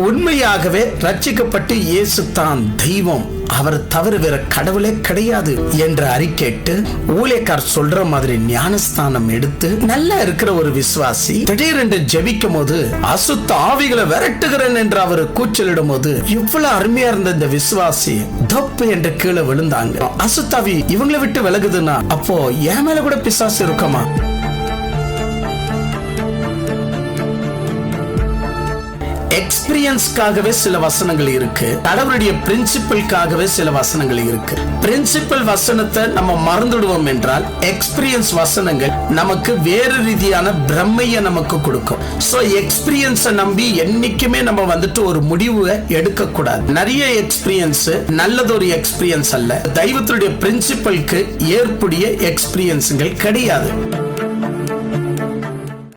உண்மையாகவே ரட்சிக்கப்பட்டு இயேசு தான் தெய்வம். அவர் தவிர வேற கடவுளே கிடையாது என்று அறிக்கேட்டு ஊழியக்கார் சொல்ற மாதிரி ஞானஸ்தானம் எடுத்து நல்லா இருக்கிற ஒரு விசுவாசி திடீரென்று ஜெபிக்கும் போது அசுத்த ஆவிகளை விரட்டுகிறேன் என்று அவர் கூச்சலிடும் போது இவ்வளவு அருமையா இருந்த இந்த விசுவாசி தப்பு என்று கீழே விழுந்தாங்க. அசுத்தாவி இவங்களை விட்டு விலகுதுன்னா அப்போ என் மேல கூட பிசாசு இருக்குமா? எக்ஸ்பீரியன்ஸ்க்காகவே சில வசனங்கள் இருக்கு. கடவுளுடைய பிரின்சிபிள்காகவே சில வசனங்கள் இருக்கு. பிரின்சிபல் வசனத்தை நம்ம மறந்துடுவோம் என்றால் எக்ஸ்பீரியன்ஸ் வசனங்கள் நமக்கு வேறு ரீதியான பிரம்மையை நமக்கு கொடுக்கும். ஸோ எக்ஸ்பீரியன்ஸை நம்பி என்னைக்குமே நம்ம வந்துட்டு ஒரு முடிவை எடுக்கக்கூடாது. நிறைய எக்ஸ்பீரியன்ஸ் நல்லதொரு எக்ஸ்பீரியன்ஸ் அல்ல. தெய்வத்துடைய பிரின்சிபலுக்கு ஏற்புடைய எக்ஸ்பீரியன்ஸுங்கள் கிடையாது.